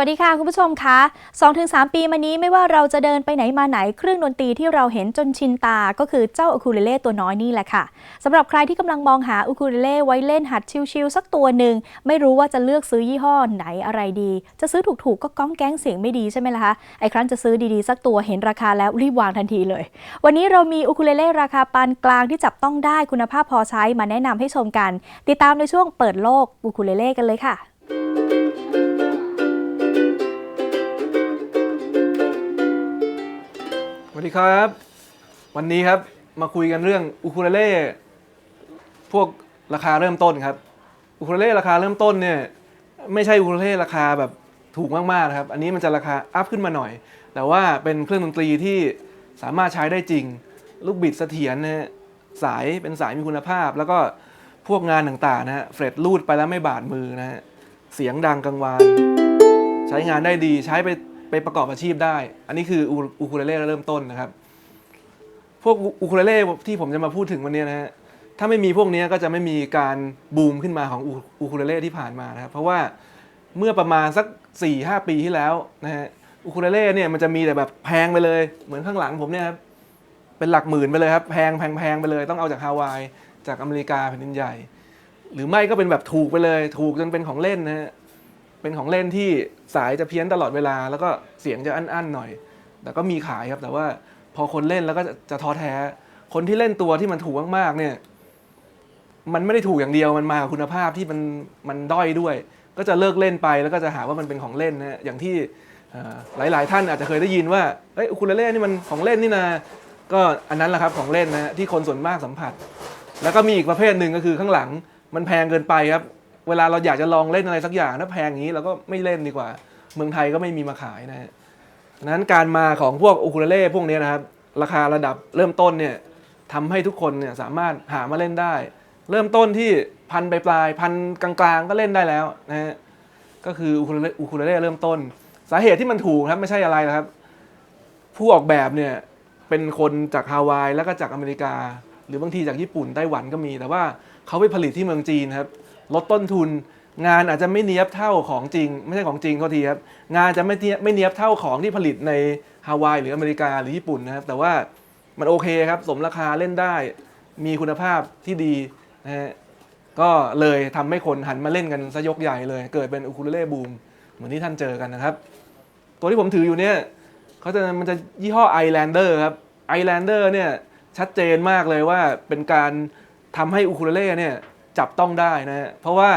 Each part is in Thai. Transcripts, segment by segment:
สวัสดีค่ะคุณผู้ชมคะ2-3 ปีมานี้ไม่ว่าเราจะเดินไปไหนมาไหนเครื่องดนตรีที่เราเห็นจนชินตาก็คือเจ้าอูคูเลเล่ตัวน้อยนี่แหละค่ะสำหรับใครที่กำลังมองหาอูคูเลเล่ไว้เล่นหัดชิลๆสักตัวหนึ่งไม่รู้ว่าจะเลือกซื้อยี่ห้อไหนอะไรดี จะซื้อถูกๆก็ก้องแก๊งเสียงไม่ดีใช่ไหมล่ะคะไอ้ครั้นจะซื้อดีๆ สักตัวเห็นราคาแล้วรีบวางทันทีเลย วันนี้เรามีอูคูเลเล่ราคาปานกลางที่จับต้องได้คุณภาพพอใช้มาแนะนำให้ชมกัน ติดตามในช่วงเปิดโลกอูคูเลเล่กันเลยค่ะ วัสดีครับ วันนี้ครับมาคุยกันเรื่องอูคูเลเล่พวกราคาเริ่มต้นครับอูคูเลเล่ราคาเริ่มต้นเนี่ยไม่ใช่อูคูเลเล่ราคาแบบถูกมากๆนะครับ อันนี้มันจะราคาอัพขึ้นมาหน่อย แต่ว่าเป็นเครื่องดนตรีที่สามารถใช้ได้จริง ลูกบิดเสถียรนะฮะสายเป็นสายมีคุณภาพ แล้วก็พวกงานต่างๆนะฮะเฟรดรูดไปแล้วไม่บาดมือนะฮะเสียงดังกังวาน ใช้งานได้ดีใช้ไป ไปประกอบอาชีพได้ อันนี้คืออูคูเลเล่เริ่มต้นนะครับ พวกอูคูเลเล่ที่ผมจะมาพูดถึงวันนี้นะฮะ ถ้าไม่มีพวกนี้ก็จะไม่มีการบูมขึ้นมาของอูอูคูเลเล่ที่ผ่านมานะครับ เพราะว่าเมื่อประมาณสัก4ี่หปีที่แล้วนะฮะ อูคูเลเล่เนี่ยมันจะมีแต่แบบแพงไปเลย เหมือนข้างหลังผมเนี่ยครับ เป็นหลักหมื่นไปเลยครับ แพงแพงแพงไปเลย ต้องเอาจากฮาวาย จากอเมริกาแผ่นดินใหญ่ หรือไม่ก็เป็นแบบถูกไปเลย ถูกจนเป็นของเล่นนะฮะ เป็นของเล่นที่สายจะเพี้ยนตลอดเวลา แล้วก็เสียงจะอั้นๆหน่อย แต่ก็มีขายครับ แต่ว่าพอคนเล่นแล้วก็จะท้อแท้ คนที่เล่นตัวที่มันถูกมากๆเนี่ย มันไม่ได้ถูกอย่างเดียวมันมากับคุณภาพที่มันมันด้อยด้วย ก็จะเลิกเล่นไปแล้วก็จะหาว่ามันเป็นของเล่นนะอย่างที่หลาย ๆ ท่านอาจจะเคยได้ยินว่าเอ้ยอูคูเลเล่นนี่มันของเล่นนี่นะก็อันนั้นแหละครับของเล่นนะที่คนส่วนมากสัมผัส แล้วก็มีอีกประเภทหนึ่งก็คือข้างหลังมันแพงเกินไปครับ เวลาเราอยากจะลองเล่นอะไรสักอย่างถ้าแพงอย่างนี้เราก็ไม่เล่นดีกว่า เมืองไทยก็ไม่มีมาขายนะฮะนั้นการมาของพวกอูคูเลเล่พวกนี้นะครับ ราคาระดับเริ่มต้นเนี่ยทำให้ทุกคนเนี่ยสามารถหามาเล่นได้ เริ่มต้นที่พันปลายพันกลางๆ ก็เล่นได้แล้วนะฮะก็คืออูคูเลเล่อูคูเลเล่เริ่มต้น สาเหตุที่มันถูกครับไม่ใช่อะไรนะครับ ผู้ออกแบบเนี่ยเป็นคนจากฮาวายแล้วก็จากอเมริกา หรือบางทีจากญี่ปุ่นไต้หวันก็มี แต่ว่าเขาไปผลิตที่เมืองจีนครับ ลดต้นทุน งานอาจจะไม่เนียบเท่าของจริง ไม่ใช่ของจริงเท่าทีครับงานจะไม่เนียบไม่เนียบเท่าของที่ผลิตในฮาวายหรืออเมริกาหรือญี่ปุ่นนะครับ แต่ว่ามันโอเคครับ สมราคาเล่นได้ มีคุณภาพที่ดีนะฮะก็เลยทำให้คนหันมาเล่นกันซะยกใหญ่เลย เกิดเป็นอูคูเลเล่บูมเหมือนที่ท่านเจอกันนะครับ ตัวที่ผมถืออยู่เนี่ยเขาจะมันจะยี่ห้อ iLander ครับ iLander เนี่ยชัดเจนมากเลยว่าเป็นการทำให้อูคูเลเล่เนี่ย จับต้องได้นะฮะเพราะว่า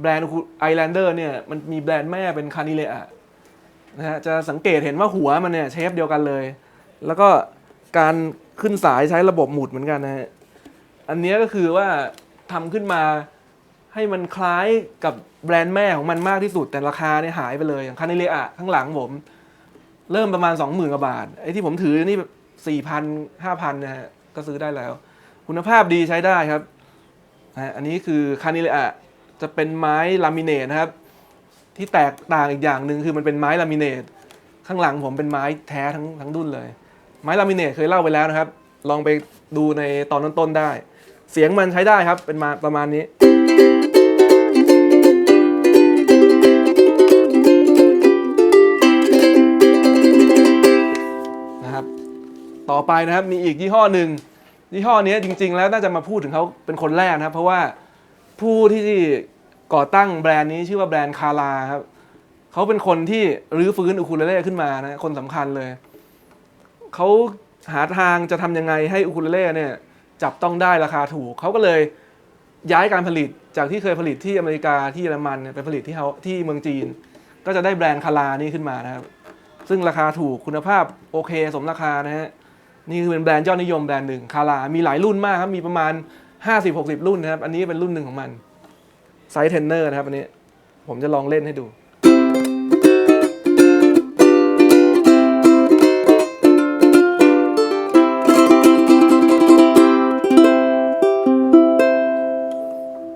แบรนด์ iLander เนี่ยมันมีแบรนด์แม่เป็นคานิเลอะนะฮะจะสังเกตเห็นว่าหัวมันเนี่ยเชฟเดียวกันเลย แล้วก็การขึ้นสายใช้ระบบหมุดเหมือนกันนะฮะอันนี้ก็คือว่าทำขึ้นมาให้มันคล้ายกับแบรนด์แม่ของมันมากที่สุด แต่ราคาเนี่ยหายไปเลยอย่างคานิเลอะข้างหลังผม เริ่มประมาณ 20,000กว่าบาทไอ้ที่ผมถือนี่แบบสี่พันห้าพันนะฮะก็ซื้อได้แล้ว คุณภาพดีใช้ได้ครับ อันนี้คือคานิเลอะจะเป็นไม้ลามิเนตนะครับ ที่แตกต่างอีกอย่างหนึ่งคือมันเป็นไม้ลามิเนตข้างหลังผมเป็นไม้แท้ทั้งทั้งดุนเลย ไม้ลามิเนตเคยเล่าไปแล้วนะครับ ลองไปดูในตอนต้นๆได้ เสียงมันใช้ได้ครับเป็นมาประมาณนี้นะครับต่อไปนะครับมีอีกยี่ห้อหนึ่ง ยี่ห้อนี้จริง ๆ แล้วน่าจะมาพูดถึงเขาเป็นคนแรกนะครับ เพราะว่าผู้ที่ก่อตั้งแบรนด์นี้ชื่อว่าแบรนด์คาราครับเขาเป็นคนที่รื้อฟื้นอูคูเลเล่ขึ้นมานะคนสำคัญเลยเขาหาทางจะทำยังไงให้อูคูเลเล่เนี่ยจับต้องได้ราคาถูกเขาก็เลยย้ายการผลิตจากที่เคยผลิตที่อเมริกาที่เยอรมันไปผลิตที่เขาที่เมืองจีน ก็จะได้แบรนด์คารานี่ขึ้นมานะครับ ซึ่งราคาถูกคุณภาพโอเคสมราคานะฮะ นี่คือเป็นแบรนด์ยอดนิยมแบรนด์หนึ่งคารา มีหลายรุ่นมากครับ มีประมาณ 50-60 รุ่นนะครับ อันนี้เป็นรุ่นหนึ่งของมันไซส์เทนเนอร์นะครับอันนี้ ผมจะลองเล่นให้ดู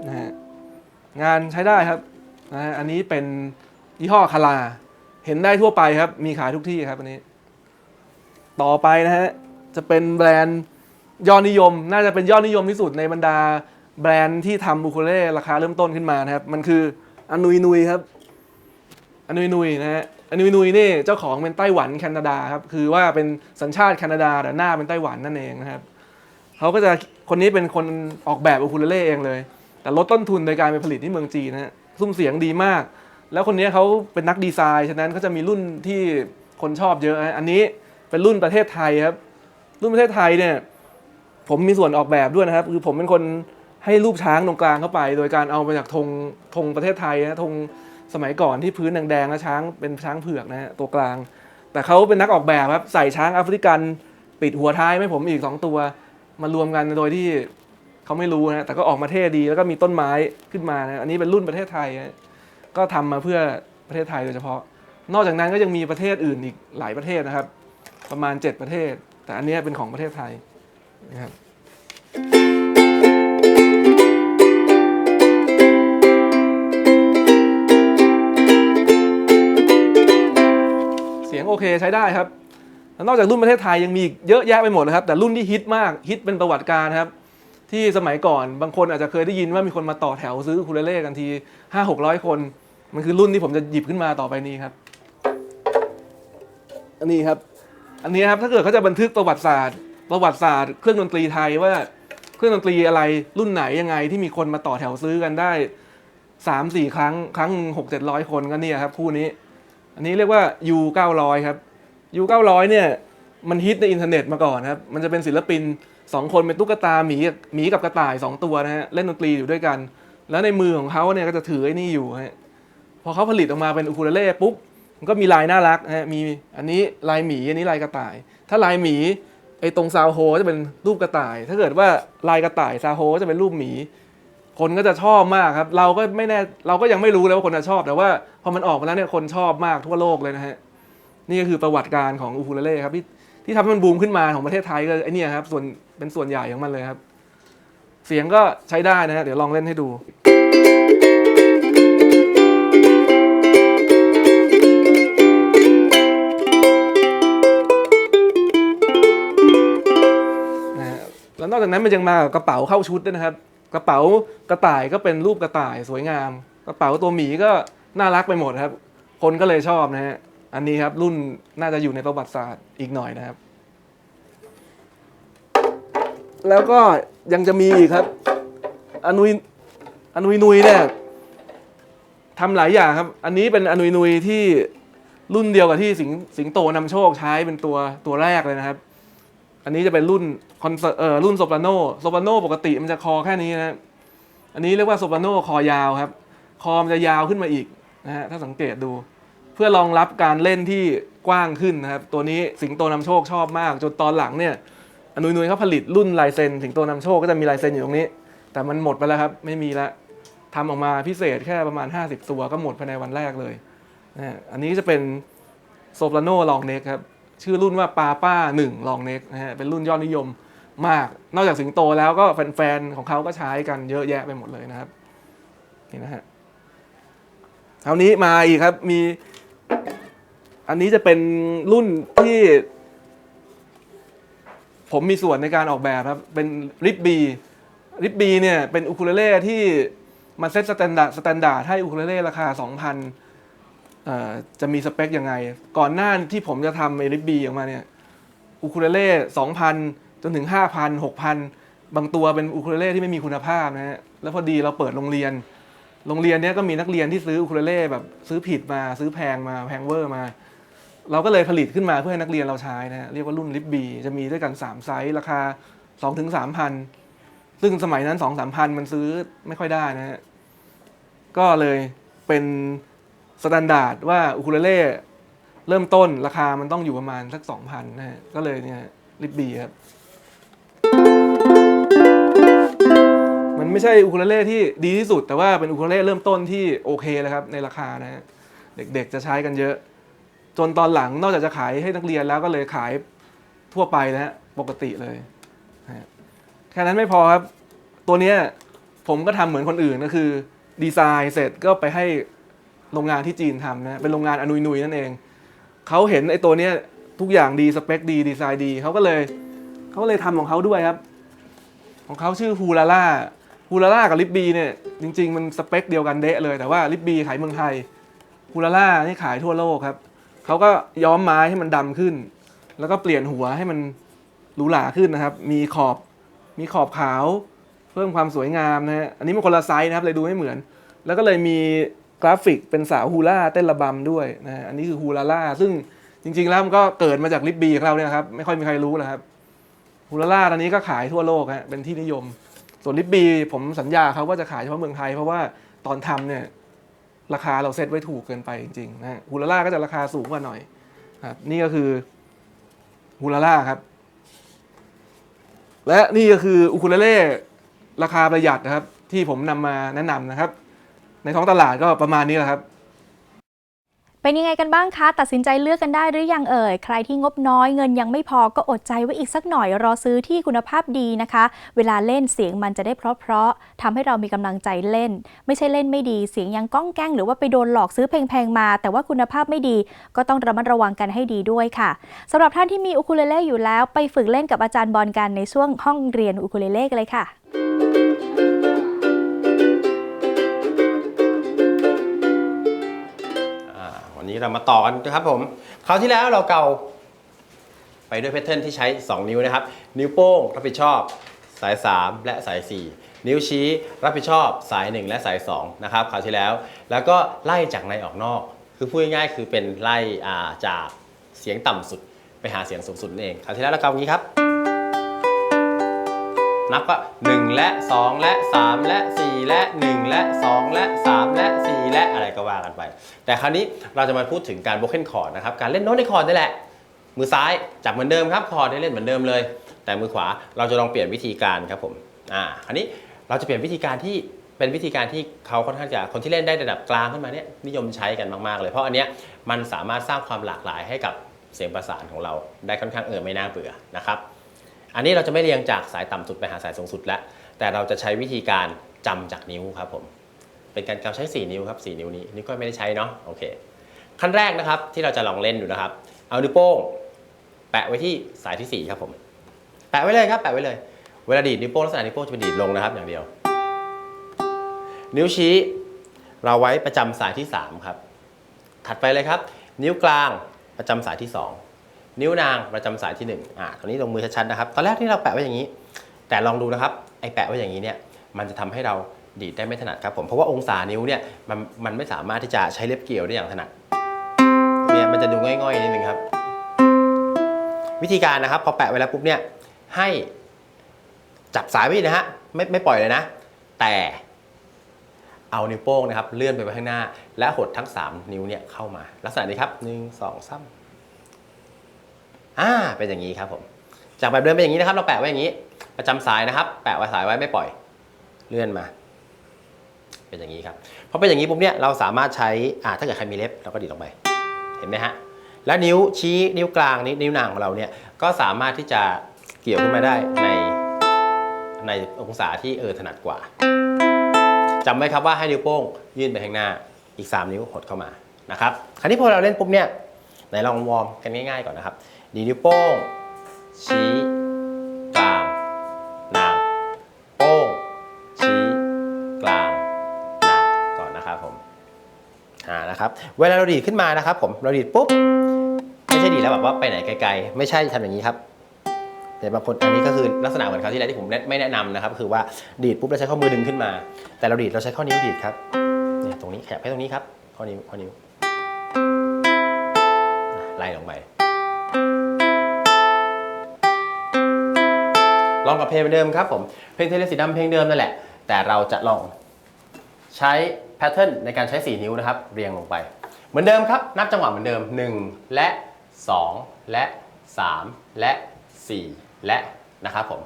นะฮะงานใช้ได้ครับนะฮะอันนี้เป็นยี่ห้อคารา เห็นได้ทั่วไปครับ มีขายทุกที่ครับอันนี้ ต่อไปนะฮะ จะเป็นแบรนด์ยอดนิยม น่าจะเป็นยอดนิยมที่สุดในบรรดาแบรนด์ที่ทำบูคูเล่ราคาเริ่มต้นขึ้นมานะครับ มันคืออนุยนุยครับอนุยนุยนะฮะอนุยนุยนี่เจ้าของเป็นไต้หวันแคนาดาครับคือว่าเป็นสัญชาติแคนาดาแต่หน้าเป็นไต้หวันนั่นเองนะครับเขาก็จะคนนี้เป็นคนออกแบบอูคูเลเล่เองเลย แต่ลดต้นทุนโดยการไปผลิตที่เมืองจีนนะฮะซุ้มเสียงดีมาก แล้วคนนี้เขาเป็นนักดีไซน์ฉะนั้นเขาจะมีรุ่นที่คนชอบเยอะ อันนี้เป็นรุ่นประเทศไทยครับ รุ่นประเทศไทยเนี่ยผมมีส่วนออกแบบด้วยนะครับ คือผมเป็นคนให้รูปช้างตรงกลางเข้าไป โดยการเอามาจากธงธงประเทศไทยนะธงสมัยก่อนที่พื้นแดงๆแล้วช้างเป็นช้างเผือกนะฮะตัวกลาง แต่เขาเป็นนักออกแบบครับใส่ช้างแอฟริกันปิดหัวท้ายให้ผมอีกสองตัวมารวมกันโดยที่เขาไม่รู้นะแต่ก็ออกมาเท่ดีแล้วก็มีต้นไม้ขึ้นมานะอันนี้เป็นรุ่นประเทศไทยนะก็ทำมาเพื่อประเทศไทยโดยเฉพาะ นอกจากนั้นก็ยังมีประเทศอื่นอีกหลายประเทศนะครับ ประมาณ 7 ประเทศ แต่อันนี้เป็นของประเทศไทยนะครับเสียงโอเคใช้ได้ครับแล้วนอกจากรุ่นประเทศไทยยังมีเยอะแยะไปหมดเลยครับ แต่รุ่นที่ฮิตมากฮิตเป็นประวัติการครับ ที่สมัยก่อนบางคนอาจจะเคยได้ยินว่ามีคนมาต่อแถวซื้อคูเลเล่กันทีห้าหกร้อยคน มันคือรุ่นที่ผมจะหยิบขึ้นมาต่อไปนี้ครับอันนี้ครับ อันนี้ครับถ้าเกิดเขาจะบันทึกประวัติศาสตร์ ประวัติศาสตร์เครื่องดนตรีไทยว่าเครื่องดนตรีอะไรรุ่นไหนยังไงที่มีคนมาต่อแถวซื้อกันได้สามสี่ครั้งครั้งหกเจ็ดร้อยคนก็เนี่ยครับคู่นี้ อันนี้เรียกว่า U 900ครับ U 900เนี่ยมันฮิตในอินเทอร์เน็ตมาก่อนครับ มันจะเป็นศิลปิน2คนเป็นตุ๊กตาหมีกับหมีกับกระต่าย2ตัวนะฮะเล่นดนตรีอยู่ด้วยกัน แล้วในมือของเขาเนี่ยก็จะถือไอ้นี่อยู่ฮะพอเขาผลิตออกมาเป็นอูคูเลเล่ปุ๊บ มันก็มีลายน่ารักฮะมีอันนี้ลายหมีอันนี้ลายกระต่าย ถ้าลายหมีไอ้ตรงซาวโฮจะเป็นรูปกระต่าย ถ้าเกิดว่าลายกระต่ายซาวโฮจะเป็นรูปหมี คนก็จะชอบมากครับ เราก็ไม่แน่เราก็ยังไม่รู้เลยว่าคนจะชอบ แต่ว่าพอมันออกมาแล้วเนี่ยคนชอบมากทั่วโลกเลยนะฮะนี่ก็คือประวัติการของอูคูเลเล่ครับที่ที่ทำให้มันบูมขึ้นมาของประเทศไทยก็ไอเนี่ยครับส่วนเป็นส่วนใหญ่ของมันเลยครับ เสียงก็ใช้ได้นะฮะเดี๋ยวลองเล่นให้ดู แล้วนอกจากนั้นมันยังมากับกระเป๋าเข้าชุดด้วยนะครับ กระเป๋ากระต่ายก็เป็นรูปกระต่ายสวยงาม กระเป๋าตัวหมีก็น่ารักไปหมดครับ คนก็เลยชอบนะฮะอันนี้ครับรุ่นน่าจะอยู่ในประวัติศาสตร์อีกหน่อยนะครับ แล้วก็ยังจะมีอีกครับ อนุยอนุยนุยเนี่ยทำหลายอย่างครับ อันนี้เป็นอนุยนุยที่รุ่นเดียวกับที่สิงสิงโตนำโชคใช้เป็นตัวตัวแรกเลยนะครับ อันนี้จะเป็นรุ่น อนเสิร์ตเออรุ่นโซปราโนโซปราโนปกติมันจะคอแค่นี้นะอันนี้เรียกว่าโซปราโนคอยาวครับ คอมันจะยาวขึ้นมาอีกนะฮะถ้าสังเกตดู เพื่อรองรับการเล่นที่กว้างขึ้นนะครับ ตัวนี้สิงโตนำโชคชอบมาก จนตอนหลังเนี่ยอนุยนุยเขาผลิตรุ่นลายเซ็นสิงโตนำโชคก็จะมีลายเซ็นอยู่ตรงนี้ แต่มันหมดไปแล้วครับไม่มีละทำออกมาพิเศษแค่ประมาณ 50 ตัวก็หมดภายในวันแรกเลยนะฮะอันนี้จะเป็นโซปราโนลองเน็กครับชื่อรุ่นว่าปาป้าหนึ่งลองเน็กนะฮะเป็นรุ่นยอดนิยม มาก นอกจากสิงโตแล้วก็แฟนๆของเขาก็ใช้กันเยอะแยะไปหมดเลยนะครับ นี่นะฮะคราวนี้มาอีกครับมี อันนี้จะเป็นรุ่นที่ ผมมีส่วนในการออกแบบครับ เป็นริบบีริบบีเนี่ยเป็นอูคูเลเล่ที่มาเซ็ตสแตนดาร์ดสแตนดาร์ดให้อูคูเลเล่ราคา 2,000จะมีสเปคยังไง ก่อนหน้าที่ผมจะทำไอ้ริบบีออกมาเนี่ยอูคูเลเล่2,000 จนถึง 5,000 6,000 บางตัวเป็นอูคูเลเล่ที่ไม่มีคุณภาพนะฮะแล้วพอดีเราเปิดโรงเรียน โรงเรียนเนี้ยก็มีนักเรียนที่ซื้ออูคูเลเล่แบบซื้อผิดมาซื้อแพงมาแพงเวอร์มา เราก็เลยผลิตขึ้นมาเพื่อให้นักเรียนเราใช้นะฮะเรียกว่ารุ่นลิปบีจะมีด้วยกัน 3 ไซส์ราคา 2-3ถึงพันซึ่งสมัยนั้น 2 3พันมันซื้อไม่ค่อยได้นะฮะก็เลยเป็นสแตนดาร์ดว่าอูคูเลเล่เริ่มต้นราคามันต้องอยู่ประมาณสัก 2,000นะฮะก็เลยเนี่ยลิปบีครับ มันไม่ใช่อูคูเลเล่ที่ดีที่สุด แต่ว่าเป็นอูคูเลเล่เริ่มต้นที่โอเคเลยครับในราคานะฮะเด็กๆจะใช้กันเยอะ จนตอนหลังนอกจากจะขายให้นักเรียนแล้วก็เลยขายทั่วไปนะฮะปกติเลยแค่นั้นไม่พอครับ ตัวเนี้ยผมก็ทำเหมือนคนอื่นก็คือ ดีไซน์เสร็จก็ไปให้โรงงานที่จีนทำนะเป็นโรงงานอนุยนุยนั่นเองเขาเห็นไอ้ตัวเนี้ยทุกอย่างดีสเปคดีดีไซน์ดีเขาก็เลย เขาเลยทำของเขาด้วยครับ ของเขาชื่อฮูลาล่าฮูลาล่ากับลิปบีเนี่ยจริง ๆ มันสเปคเดียวกันเดะเลยแต่ว่าลิปบีขายเมืองไทยฮูลาล่านี่ขายทั่วโลกครับเขาก็ย้อมไม้ให้มันดำขึ้น แล้วก็เปลี่ยนหัวให้มันหรูหราขึ้นนะครับ มีขอบมีขอบขาว เพิ่มความสวยงามนะฮะอันนี้มันคนละไซส์นะครับเลยดูไม่เหมือน แล้วก็เลยมีกราฟิกเป็นสาวฮูล่าเต้นระบำด้วยนะฮะอันนี้คือฮูลาล่าซึ่งจริง ๆ แล้วมันก็เกิดมาจากลิปบีของเราเนี่ยครับ ไม่ค่อยมีใครรู้แหละครับ ฮูลาล่าตอนนี้ก็ขายทั่วโลกฮะเป็นที่นิยม ส่วนลิปบีผมสัญญาเขาว่าจะขายเฉพาะเมืองไทย เพราะว่าตอนทำเนี่ยราคาเราเซ็ตไว้ถูกเกินไปจริงๆนะฮะฮูลาล่าก็จะราคาสูงกว่าหน่อยครับนี่ก็คือฮูลาล่าครับ และนี่ก็คืออูคูเลเล่ราคาประหยัดนะครับ ที่ผมนำมาแนะนำนะครับ ในท้องตลาดก็ประมาณนี้แหละครับ เป็นยังไงกันบ้างคะ ตัดสินใจเลือกกันได้หรือยังเอ่ย ใครที่งบน้อยเงินยังไม่พอก็อดใจไว้อีกสักหน่อยรอซื้อที่คุณภาพดีนะคะ เวลาเล่นเสียงมันจะได้เพราะๆทำให้เรามีกำลังใจเล่น ไม่ใช่เล่นไม่ดีเสียงยังก้องแก้งหรือว่าไปโดนหลอกซื้อแพงๆมา แต่ว่าคุณภาพไม่ดีก็ต้องระมัดระวังกันให้ดีด้วยค่ะสำหรับท่านที่มีอูคูเลเล่อยู่แล้ว ไปฝึกเล่นกับอาจารย์บอลกันในช่วงห้องเรียนอูคูเลเล่กันเลยค่ะ นี้เรามาต่อกันนะครับผมคราวที่แล้วเราเกาไปด้วยแพทเทิร์นที่ใช้ 2 นิ้วนะครับ นิ้วโป้งรับผิดชอบสาย 3 และสาย 4 นิ้วชี้รับผิดชอบสาย 1 และสาย 2 นะครับคราวที่แล้ว แล้วก็ไล่จากในออกนอก คือพูดง่ายๆคือเป็นไล่าจากเสียงต่ำสุด ไปหาเสียงสูงสุดนั่นเองคราวที่แล้วเราเกาอย่างนี้ครับ นับก็ 1 และ 2 และ 3 และ 4 และ 1 และ 2 และ 3 และ 4 และอะไรก็ว่ากันไป แต่คราวนี้เราจะมาพูดถึงการโบเ e นคอร์ดนะครับ การเล่นโน้ตในคอร์ดนี่แหละ มือซ้ายจับเหมือนเดิมครับ คอร์ดได้เล่นเหมือนเดิมเลย แต่มือขวาเราจะลองเปลี่ยนวิธีการครับผม อ่า คราวนี้เราจะเปลี่ยนวิธีการที่เป็นวิธีการที่เขาค่อนข้างจะคนที่เล่นได้ระดับกลางขึ้นมาเนี่ยนิยมใช้กันมาก ๆ เลย เพราะอันเนี้ยมันสามารถสร้างความหลากหลายให้กับเสียงประสานของเราได้ค่อนข้างเออไม่น่าเบื่อนะครับ อันนี้เราจะไม่เรียงจากสายต่ำสุดไปหาสายสูงสุดแล้ว แต่เราจะใช้วิธีการจำจากนิ้วครับผม เป็นการกำใช้ 4 นิ้วครับ 4 นิ้วนี้ นิ้วก้อยไม่ได้ใช้เนาะ โอเค ขั้นแรกนะครับที่เราจะลองเล่นดูนะครับ เอานิ้วโป้งแปะไว้ที่สายที่ 4 ครับผม แปะไว้เลยครับ แปะไว้เลย เวลาดีดนิ้วโป้งลักษณะนิ้วโป้งจะเป็นดีดลงนะครับ อย่างเดียว นิ้วชี้เราไว้ประจำสายที่ 3 ครับ ถัดไปเลยครับ นิ้วกลางประจำสายที่ 2 นิ้วนางประจำสายที่1อ่าตอนนี้ลงมือชัดๆนะครับ ตอนแรกที่เราแปะไว้อย่างนี้ แต่ลองดูนะครับ ไอ้แปะไว้อย่างนี้เนี่ย มันจะทำให้เราดีดได้ไม่ถนัดครับผม เพราะว่าองศานิ้วเนี่ย มันมันไม่สามารถที่จะใช้เล็บเกี่ยวได้อย่างถนัด เนี่ยมันจะดูง่อยๆนิดนึงครับ วิธีการนะครับ พอแปะไว้แล้วปุ๊บเนี่ย ให้จับสายไว้นะฮะ ไม่ไม่ปล่อยเลยนะ แต่เอานิ้วโป้งนะครับเลื่อนไปไว้ข้างหน้า และหดทั้ง 3 นิ้วเนี่ยเข้ามา ลักษณะนี้ครับหนึ่งส อ่าเป็นอย่างนี้ครับผมจากแบบเดิมเป็นอย่างนี้นะครับ เราแปะไว้อย่างนี้ ประจำสายนะครับ แปะไว้สายไว้ไม่ปล่อย เลื่อนมา เป็นอย่างนี้ครับพอเป็นอย่างนี้ปุ๊บเนี่ยเราสามารถใช้อ่าถ้าเกิดใครมีเล็บเราก็ดีดลงไป เห็นไหมฮะแล้วนิ้วชี้นิ้วกลางนิ้วนิ้วนางของเราเนี่ยก็สามารถที่จะเกี่ยวขึ้นมาได้ในในองศาที่เออถนัดกว่าจำไว้ครับว่าให้นิ้วโป้งยื่นไปข้างหน้าอีก 3 นิ้วหดเข้ามานะครับคราวนี้พอเราเล่นปุ๊บเนี่ยไหนลองวอร์มกันง่ายๆก่อนนะครับ ดีนิ้วโป้ง ชี้กลางนางโป้ง ชี้กลางนางก่อนนะครับผมอ่านะครับเวลาเราดีดขึ้นมานะครับ ผมเราดีดปุ๊บไม่ใช่ดีดแล้วแบบว่าไปไหนไกล ๆ ไม่ใช่ทำอย่างนี้ครับแต่บางคนอันนี้ก็คือลักษณะเหมือนคราวที่แล้วที่ผมไม่แนะนำนะครับ คือว่าดีดปุ๊บเราใช้ข้อมือดึงขึ้นมา แต่เราดีดเราใช้ข้อนิ้วดีดครับเนี่ยตรงนี้แขบให้ตรงนี้ครับข้อนิ้วข้อนิ้วไล่ลงไป ลองกับเพลงเดิมครับผมเพลงเทเลสีดำเพลงเดิมนั่นแหละ แต่เราจะลองใช้แพทเทิร์นในการใช้ 4 นิ้วนะครับ เรียงลงไป เหมือนเดิมครับ นับจังหวะเหมือนเดิม 1 และ 2 และ 3 และ 4 และนะครับผม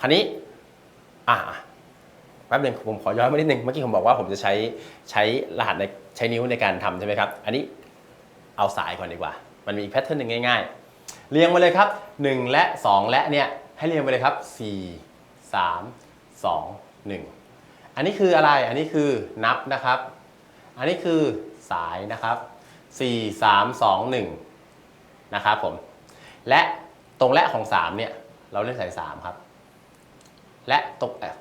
คราวนี้อ่าแป๊บหนึงผมขอย้อนมานิดนึงเมื่อกี้ผมบอกว่าผมจะใช้ใช้รหัสในใช้นิ้วในการทำใช่ไหมครับ อันนี้เอาสายก่อนดีกว่า มันมีอีกแพทเทิร์นหนึ่งง่าย ๆ เรียงมาเลยครับ 1 และ 2 และเนี่ย ให้เรียงไปเลยครับ 4 3 2 1 อันนี้คืออะไร อันนี้คือนับนะครับ อันนี้คือสายนะครับ 4 3 2 1 นะครับผม และตรงและของ 3 เนี่ย เราเล่นสาย 3 ครับ และตรงเอ่อ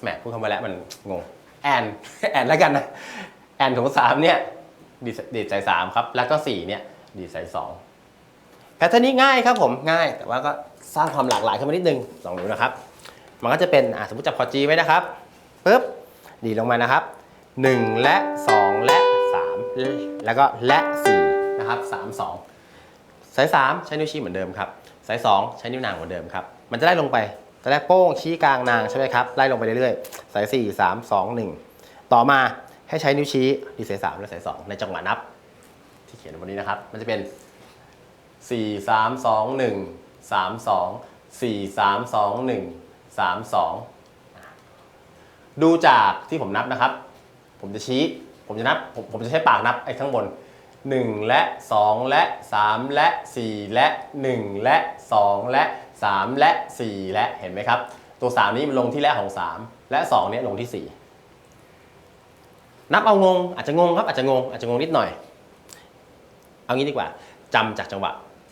แหมพูดคำว่าและมันงง แอน แอนแล้วกันนะ แอนของ 3 เนี่ย ดีดดีดใส่3ครับ แล้วก็ 4 เนี่ย ดีดใส่2 แพทเทิร์นนี้ง่ายครับผมง่ายแต่ว่าก็สร้างความหลากหลายขึ้นมานิดนึงลองดูนะครับ มันก็จะเป็นสมมติจับคอร์ด G ไว้นะครับปุ๊บดีลงมานะครับ 1 และ 2 และ 3 แล้วก็และ4นะครับ3 2สาย3ใช้นิ้วชี้เหมือนเดิมครับสาย2ใช้นิ้วนางเหมือนเดิมครับมันจะไล่ลงไปตอนแรกโป้งชี้กลางนางใช่ไหมครับไล่ลงไปเรื่อยๆสาย4 3 2 1 ต่อมาให้ใช้นิ้วชี้ดีสาย3และสาย2ในจังหวะนับ ที่เขียนบนนี้นะครับ มันจะเป็น 4 3 2 1 3 2 4 3 2 1 3 2 ดูจากที่ผมนับนะครับ ผมจะชี้ ผมจะนับ ผมผมจะใช้ปากนับไอ้ข้างบน 1 และ 2 และ 3 และ 4 และ 1 และ 2 และ 3 และ 4 และ เห็นไหมครับ ตัว 3 นี้มันลงที่และของ 3 และ 2 เนี่ยลงที่ 4นับเอางงอาจจะงงครับอาจจะงงอาจจะงงนิดหน่อย เอางี้ดีกว่าจำจากจังหวะ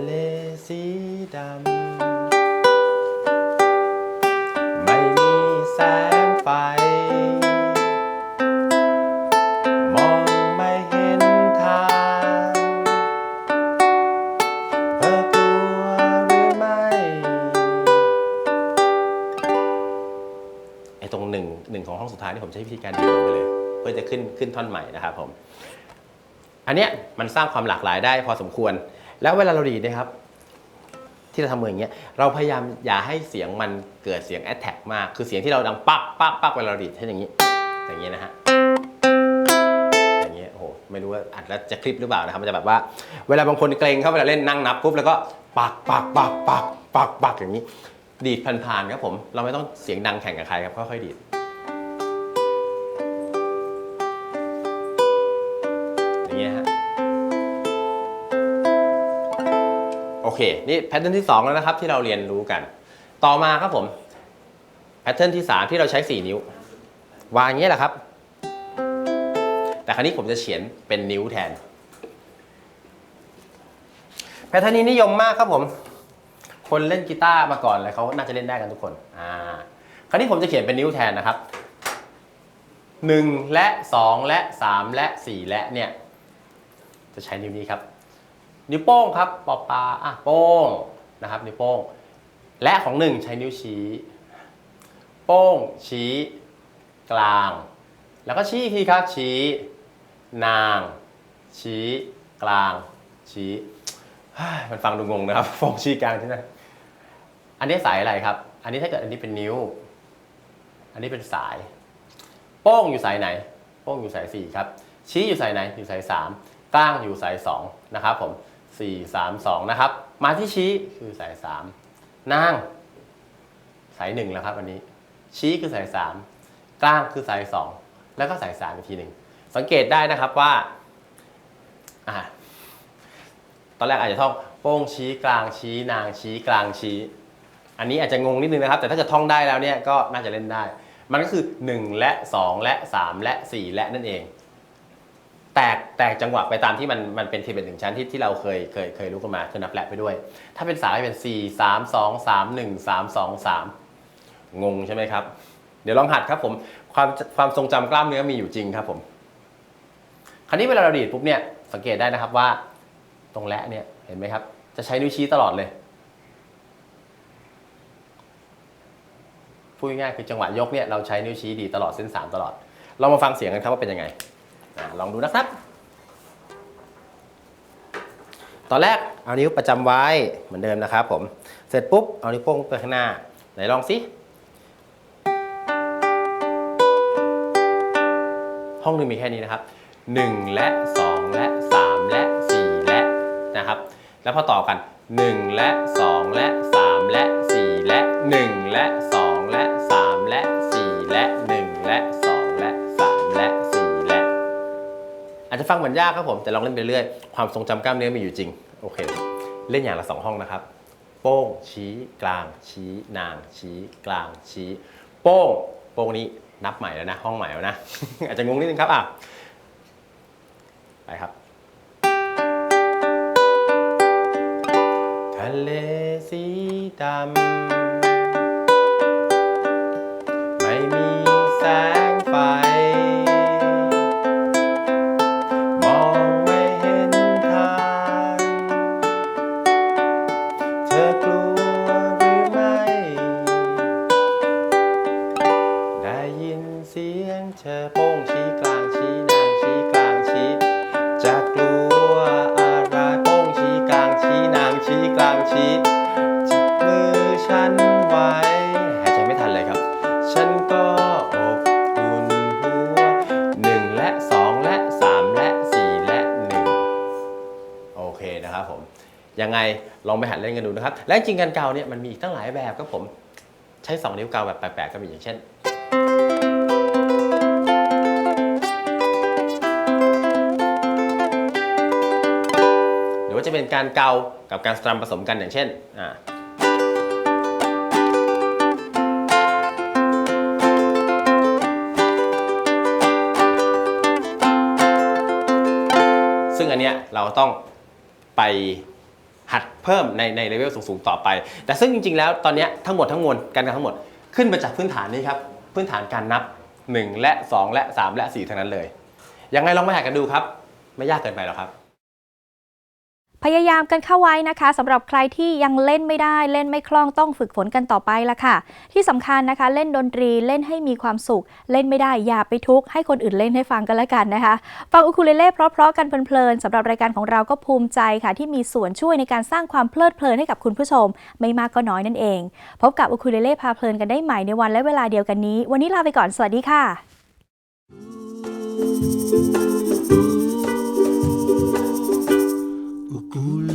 เลสีดำ ไม่มีแสงไฟ มองไม่เห็นทางเธอกลัวหรือไม่ ไอตรงหนึ่งหนึ่งของห้องสุดท้ายนี่ผมใช้วิธีการดีลงไปเลย เพื่อจะขึ้นขึ้นท่อนใหม่นะครับผม อันเนี้ยมันสร้างความหลากหลายได้พอสมควร แล้วเวลาเราดีดนะครับ ที่เราทำมืออย่างเงี้ยเราพยายามอย่าให้เสียงมันเกิดเสียงแอดแท็กมาก คือเสียงที่เราดังปักปักปักเวลาเราดีดเช่นอย่างนี้ อย่างเงี้ยนะฮะอย่างเงี้ยโอ้โหไม่รู้ว่าอัดแล้วจะคลิปหรือเปล่านะครับมันจะแบบว่า เวลาบางคนเกรงเข้าเวลาเล่นนั่งนับปุ๊บแล้วก็ปักปักปักปักปักปักอย่างนี้ ดีดผ่านๆครับผม เราไม่ต้องเสียงดังแข่งกับใครครับค่อยๆดีด เค นี่แพทเทิร์นที่ 2 แล้วนะครับที่เราเรียนรู้กัน ต่อมาครับผมแพทเทิร์นที่ 3 ที่เราใช้ 4 นิ้ว วางอย่างนี้แหละครับ แต่ครั้นี้ผมจะเขียนเป็นนิ้วแทน แพทเทิร์นนี้นิยมมากครับผม คนเล่นกีตาร์มาก่อนเลยเขาน่าจะเล่นได้กันทุกคนอ่าคราวนี้ผมจะเขียนเป็นนิ้วแทนนะครับ 1 และ 2 และ 3 และ 4 และเนี่ยจะใช้นิ้วนี้ครับ นิ้วโป้งครับปอปลาอะโป้งนะครับนิ้วโป้ง และของหนึ่งใช้นิ้วชี้ โป้งชี้ กลาง แล้วก็ชี้อีกทีครับชี้ นาง ชี้ กลาง ชี้มันฟังดูงงนะครับโป้งชี้กลางที่นั่นอันนี้สายอะไรครับ อันนี้ถ้าเกิดอันนี้เป็นนิ้ว อันนี้เป็นสาย โป้งอยู่สายไหน โป้งอยู่สายสี่ครับ ชี้อยู่สายไหน อยู่สายสามกลางอยู่สายสองนะครับผม สี่สามสองนะครับ มาที่ชี้คือสายสามนาง สายหนึ่งแล้วครับอันนี้ ชี้คือสายสามกลางคือสายสองแล้วก็สายสามอีกทีหนึ่ง สังเกตได้นะครับว่าอ่าตอนแรกอาจจะท่องโป้งชี้กลางชี้นางชี้กลางชี้ อันนี้อาจจะงงนิดนึงนะครับ แต่ถ้าเกิดท่องได้แล้วเนี่ยก็น่าจะเล่นได้ มันก็คือ 1 และ 2 และ 3 และ 4 และนั่นเอง แตกแตกจังหวะไปตามที่มันมันเป็นทีเป็นถึงชั้นที่ที่เราเคยเคยเคยรู้กันมาคือนับและไปด้วย ถ้าเป็นสายเป็น 4 3 2 3 1 3 2 3 งงใช่ไหมครับ เดี๋ยวลองหัดครับผมความความทรงจำกล้ามเนื้อมีอยู่จริงครับผม คราวนี้เวลาเราดีดปุ๊บเนี่ยสังเกตได้นะครับว่า ตรงและเนี่ยเห็นไหมครับ จะใช้นิ้วชี้ตลอดเลยพูดง่ายๆคือจังหวะยกเนี่ยเราใช้นิ้วชี้ดีตลอดเส้นสามตลอด เรามาฟังเสียงกันครับว่าเป็นยังไง ลองดูนะครับ ตอนแรกเอานิ้วประจำไว้เหมือนเดิมนะครับผม เสร็จปุ๊บเอานิ้วโป้งไปข้างหน้า ไหนลองสิ ห้องหนึ่งมีแค่นี้นะครับ 1 และ 2 และ 3 และ 4 และนะครับ แล้วพอต่อกัน 1 และ 2 และ 3 และ 4 และ 1 และ 2 อาจจะฟังเหมือนยากครับผม แต่ลองเล่นไปเรื่อย ความทรงจำกล้ามเนื้อมีอยู่จริง โอเค เล่นอย่างละสองห้องนะครับ โป้ง ชี้กลาง ชี้ นาง ชี้ กลาง ชี้ โป้ง โป้งนี้นับใหม่แล้วนะ ห้องใหม่แล้วนะ อาจจะงงนิดนึงครับอะไปครับทะเลสีดำ ยังไงลองไปหัดเล่นกันดูนะครับ และจริงการเกาเนี่ยมันมีอีกตั้งหลายแบบครับผมใช้ 2 นิ้วเกาแบบแปลกๆก็มีอย่างเช่นหรือว่าจะเป็นการเกากับการสตรัมผสมกันอย่างเช่นอ่าซึ่งอันเนี้ยเราต้องไป เพิ่มในในเลเวลสูงๆต่อไป แต่ซึ่งจริงๆ แล้วตอนนี้ทั้งหมดทั้งมวลการกันทั้งหมดขึ้นมาจากพื้นฐานนี้ครับพื้นฐานการนับ 1 และ 2 และ 3 และ4ทั้งนั้นเลยยังไงลองมาหากันดูครับ ไม่ยากเกินไปหรอกครับ พยายามกันเข้าไว้นะคะสำหรับใครที่ยังเล่นไม่ได้เล่นไม่คล่องต้องฝึกฝนกันต่อไปละค่ะ ที่สำคัญนะคะ เล่นดนตรีเล่นให้มีความสุข เล่นไม่ได้อย่าไปทุกข์ให้คนอื่นเล่นให้ฟังกันละกันนะคะฟังอุคูเลเล่เพราะๆกันเพลินๆสำหรับรายการของเราก็ภูมิใจค่ะ ที่มีส่วนช่วยในการสร้างความเพลิดเพลินให้กับคุณผู้ชม ไม่มากก็น้อยนั่นเอง พบกับอุคูเลเล่พาเพลินกันได้ใหม่ในวันและเวลาเดียวกันนี้ วันนี้ลาไปก่อนสวัสดีค่ะอูกู เ